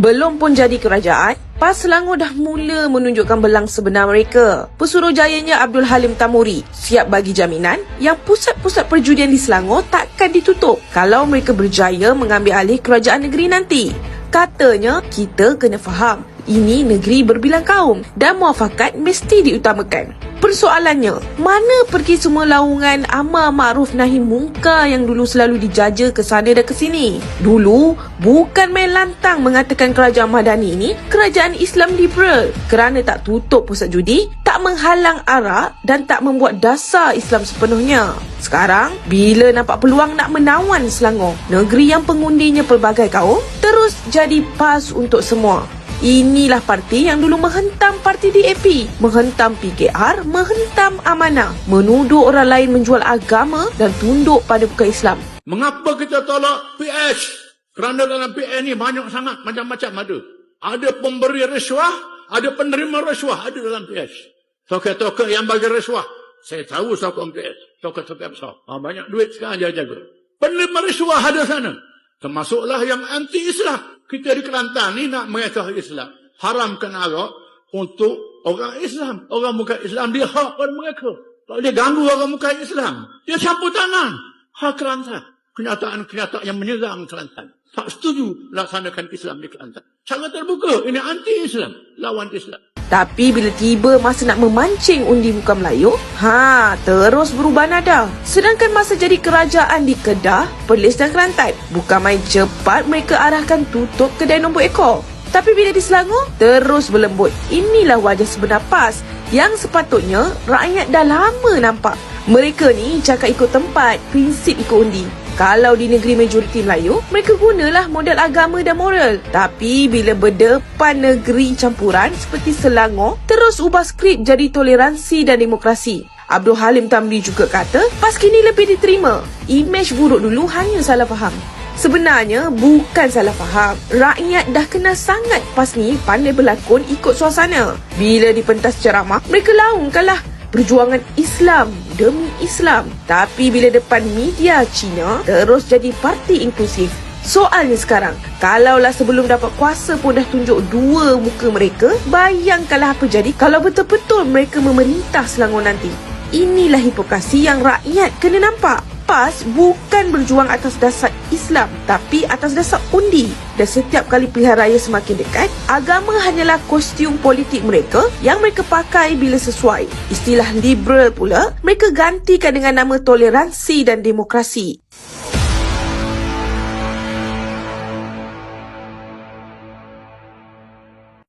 Belum pun jadi kerajaan, PAS Selangor dah mula menunjukkan belang sebenar mereka. Pesuruhjayanya Abdul Halim Tamuri siap bagi jaminan yang pusat-pusat perjudian di Selangor takkan ditutup kalau mereka berjaya mengambil alih kerajaan negeri nanti. Katanya, kita kena faham, ini negeri berbilang kaum dan muafakat mesti diutamakan. Persoalannya, mana pergi semua laungan amar ma'ruf nahi mungkar yang dulu selalu dijaja ke sana dan ke sini? Dulu, bukan main lantang mengatakan kerajaan Madani ini kerajaan Islam liberal kerana tak tutup pusat judi, tak menghalang arak dan tak membuat dasar Islam sepenuhnya. Sekarang, bila nampak peluang nak menawan Selangor, negeri yang pengundinya pelbagai kaum, terus jadi pas untuk semua. Inilah parti yang dulu menghentam parti DAP, menghentam PKR, menghentam amanah, menuduh orang lain menjual agama dan tunduk pada bukan Islam. Mengapa kita tolak PS? Kerana dalam PS ni banyak sangat macam-macam ada. Ada pemberi rasuah, ada penerima rasuah ada dalam PS. Tokoh-tokoh yang bagi rasuah. Saya tahu tokoh PS. Tokoh-tokoh besar. Ha, banyak duit sekarang jaga-jaga. Penerima rasuah ada sana. Termasuklah yang anti-Islam. Kita di Kelantan ni nak mengekah Islam. Haramkan arak untuk orang Islam. Orang bukan Islam, dia hakkan mereka. Kalau dia ganggu orang bukan Islam, dia campur tangan. Hak Kelantan. Kenyataan-kenyataan yang menyerang Kelantan. Tak setuju laksanakan Islam di Kelantan. Cara terbuka, ini anti-Islam. Lawan Islam. Tapi bila tiba masa nak memancing undi muka Melayu, ha, terus berubah nada. Sedangkan masa jadi kerajaan di Kedah, Perlis dan Kelantan, bukan main cepat mereka arahkan tutup kedai nombor ekor. Tapi bila di Selangor, terus berlembut. Inilah wajah sebenar PAS yang sepatutnya rakyat dah lama nampak. Mereka ni cakap ikut tempat, prinsip ikut undi. Kalau di negeri majoriti Melayu, mereka gunalah model agama dan moral. Tapi bila berdepan negeri campuran seperti Selangor, terus ubah skrip jadi toleransi dan demokrasi. Abdul Halim Tamri juga kata, PAS kini lebih diterima. Imej buruk dulu hanya salah faham. Sebenarnya bukan salah faham. Rakyat dah kenal sangat PAS ni pandai berlakon ikut suasana. Bila dipentas ceramah, mereka laungkanlah perjuangan Islam demi Islam. Tapi bila depan media Cina, terus jadi parti inklusif. Soalnya sekarang, kalaulah sebelum dapat kuasa pun dah tunjuk dua muka mereka, bayangkanlah apa jadi kalau betul-betul mereka memerintah Selangor nanti. Inilah hipokrasi yang rakyat kena nampak. PAS bukan berjuang atas dasar Islam tapi atas dasar undi. Dan setiap kali pilihan raya semakin dekat, agama hanyalah kostum politik mereka yang mereka pakai bila sesuai. Istilah liberal pula, mereka gantikan dengan nama toleransi dan demokrasi.